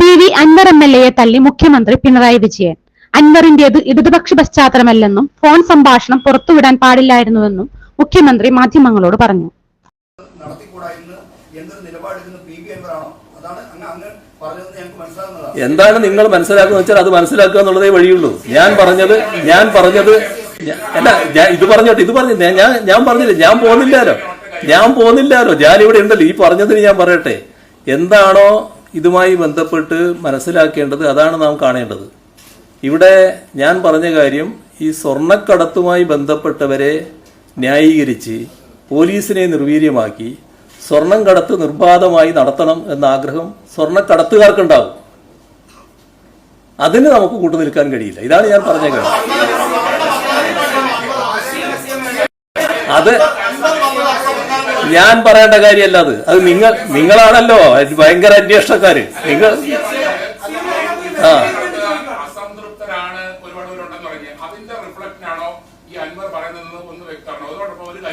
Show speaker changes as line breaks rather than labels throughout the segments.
P V Anvar M L എയെ തള്ളി മുഖ്യമന്ത്രി പിണറായി വിജയൻ. അൻവറിന്റേത് ഇടതുപക്ഷ പശ്ചാത്തലമല്ലെന്നും ഫോൺ സംഭാഷണം പുറത്തുവിടാൻ പാടില്ലായിരുന്നുവെന്നും മുഖ്യമന്ത്രി മാധ്യമങ്ങളോട് പറഞ്ഞു.
എന്താണ് നിങ്ങൾ മനസ്സിലാക്കുക വെച്ചാൽ അത് മനസ്സിലാക്കുക എന്നുള്ളതേ വഴിയുള്ളൂ. ഞാൻ പറഞ്ഞത് ഞാൻ പറഞ്ഞത് അല്ല ഞാൻ ഇത് പറഞ്ഞോട്ടെ ഇത് പറഞ്ഞു. ഞാൻ ഞാൻ- ഞാൻ പറഞ്ഞില്ല ഞാൻ പോകുന്നില്ലാലോ ഞാൻ പോകുന്നില്ലാലോ ഞാൻ ഇവിടെ ഉണ്ടല്ലോ. ഈ പറഞ്ഞതിന് ഞാൻ പറയട്ടെ. എന്താണോ ഇതുമായി ബന്ധപ്പെട്ട് മനസ്സിലാക്കേണ്ടത് അതാണ് നാം കാണേണ്ടത്. ഇവിടെ ഞാൻ പറഞ്ഞ കാര്യം ഈ സ്വർണക്കടത്തുമായി ബന്ധപ്പെട്ടവരെ ന്യായീകരിച്ച് പോലീസിനെ നിർവീര്യമാക്കി സ്വർണം കടത്ത് നിർബാധമായി നടത്തണം എന്ന ആഗ്രഹം സ്വർണക്കടത്തുകാർക്കുണ്ടാവും. അതിന് നമുക്ക് കൂട്ടു നിൽക്കാൻ കഴിയില്ല. ഇതാണ് ഞാൻ പറഞ്ഞ കാര്യം. അത് ഞാൻ പറയേണ്ട കാര്യമല്ല അത്. അത് നിങ്ങൾ നിങ്ങളാണല്ലോ. ഭയങ്കര അന്വേഷണക്കാര്. നിങ്ങൾ ആ.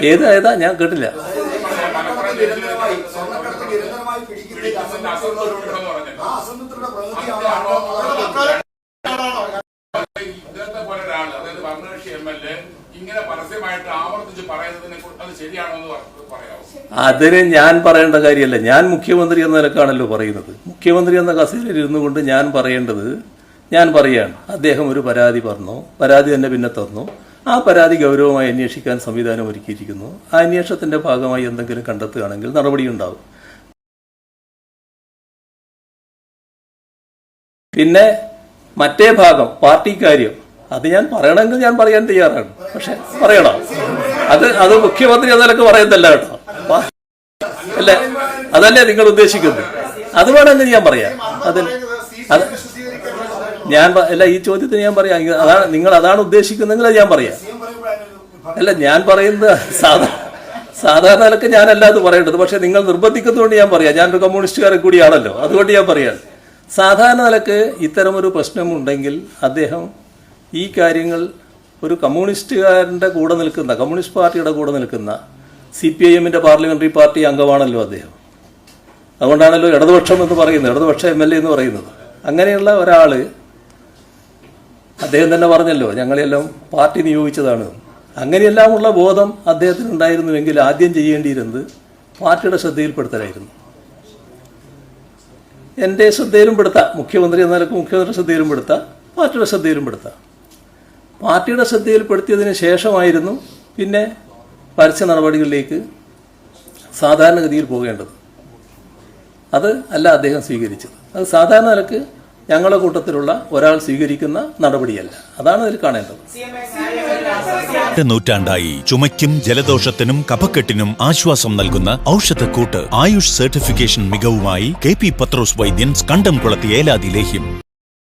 ഏത് ഏതാ? ഞാൻ കേട്ടില്ല.
അതായത് ഭരണകക്ഷി എം എൽ എ ഇങ്ങനെ പരസ്യമായിട്ട് ആവർത്തിച്ച് പറയുന്നതിനെ അത് ശരിയാണോ എന്ന് പറ- പറയാമോ
അതിന് ഞാൻ പറയേണ്ട കാര്യമല്ല. ഞാൻ മുഖ്യമന്ത്രി എന്ന നിലക്കാണല്ലോ പറയുന്നത്. മുഖ്യമന്ത്രി എന്ന കസേരയിൽ ഇരുന്നു കൊണ്ട് ഞാൻ പറയേണ്ടത് ഞാൻ പറയാണ്. അദ്ദേഹം ഒരു പരാതി പറഞ്ഞു. പരാതി തന്നെ പിന്നെ തന്നു. ആ പരാതി ഗൗരവമായി അന്വേഷിക്കാൻ സംവിധാനം ഒരുക്കിയിരിക്കുന്നു. ആ അന്വേഷണത്തിന്റെ ഭാഗമായി എന്തെങ്കിലും കണ്ടെത്തുകയാണെങ്കിൽ നടപടിയുണ്ടാവും പിന്നെ മറ്റേ ഭാഗം പാർട്ടി കാര്യം. അത് ഞാൻ പറയണമെങ്കിൽ ഞാൻ പറയാൻ തയ്യാറാണ്. പക്ഷെ പറയണോ? അത് അത് മുഖ്യമന്ത്രി എന്നാലൊക്കെ നിലയ്ക്ക് പറയുന്നല്ല കേട്ടോ. അല്ല? അതല്ലേ നിങ്ങൾ ഉദ്ദേശിക്കുന്നത്? അത് വേണമെങ്കിൽ ഞാൻ പറയാം. അതിൽ അത് ഞാൻ അല്ല ഈ ചോദ്യത്തിന് ഞാൻ പറയാം. അതാണ് നിങ്ങൾ അതാണ് ഉദ്ദേശിക്കുന്നെങ്കിൽ ഞാൻ പറയാം. അല്ല ഞാൻ പറയുന്നത് സാധാ സാധാരണ നിലയ്ക്ക് ഞാനല്ല അത് പറയേണ്ടത്. പക്ഷെ നിങ്ങൾ നിർബന്ധിക്കുന്നതുകൊണ്ട് ഞാൻ പറയാം. ഞാനൊരു കമ്മ്യൂണിസ്റ്റുകാരൻ കൂടിയാണല്ലോ. അതുകൊണ്ട് ഞാൻ പറയാം. സാധാരണ നിലയ്ക്ക് ഇത്തരമൊരു പ്രശ്നമുണ്ടെങ്കിൽ അദ്ദേഹം ഈ കാര്യങ്ങൾ ഒരു കമ്മ്യൂണിസ്റ്റുകാരന്റെ കൂടെ നിൽക്കുന്ന കമ്മ്യൂണിസ്റ്റ് പാർട്ടിയുടെ കൂടെ നിൽക്കുന്ന സി പി ഐ എമ്മിന്റെ പാർലമെന്ററി പാർട്ടി അംഗമാണല്ലോ അദ്ദേഹം. അതുകൊണ്ടാണല്ലോ ഇടതുപക്ഷം എന്ന് പറയുന്നത് ഇടതുപക്ഷ എം എൽ എ എന്ന് പറയുന്നത്. അങ്ങനെയുള്ള ഒരാൾ അദ്ദേഹം തന്നെ പറഞ്ഞല്ലോ ഞങ്ങളെല്ലാം പാർട്ടി നിയോഗിച്ചതാണ്. അങ്ങനെയെല്ലാമുള്ള ബോധം അദ്ദേഹത്തിന് ഉണ്ടായിരുന്നുവെങ്കിൽ ആദ്യം ചെയ്യേണ്ടിയിരുന്നത് പാർട്ടിയുടെ ശ്രദ്ധയിൽപ്പെടുത്തലായിരുന്നു. എന്റെ ശ്രദ്ധയിലും പെടുത്താം മുഖ്യമന്ത്രി എന്ന നിലയ്ക്ക് മുഖ്യമന്ത്രിയുടെ ശ്രദ്ധയിലും പെടുത്താം പാർട്ടിയുടെ ശ്രദ്ധയിലും പെടുത്താം പാർട്ടിയുടെ ശ്രദ്ധയിൽപ്പെടുത്തിയതിന് ശേഷമായിരുന്നു പിന്നെ പരസ്യ നടപടികളിലേക്ക് സാധാരണഗതിയിൽ പോകേണ്ടത്. അത് അല്ല അദ്ദേഹം സ്വീകരിച്ചത്. അത് സാധാരണ നിലയ്ക്ക് ഞങ്ങളുടെ കൂട്ടത്തിലുള്ള ഒരാൾ സ്വീകരിക്കുന്ന നടപടിയല്ല. അതാണ് അതിൽ കാണേണ്ടത്.
നൂറ്റാണ്ടായി ചുമയ്ക്കും ജലദോഷത്തിനും കഫക്കെട്ടിനും ആശ്വാസം നൽകുന്ന ഔഷധക്കൂട്ട് ആയുഷ് സർട്ടിഫിക്കേഷൻ മികവുമായി കെ പി പത്രോസ് വൈദ്യൻ കണ്ടംകുളത്തി ഏലാതി ലേഹ്യം.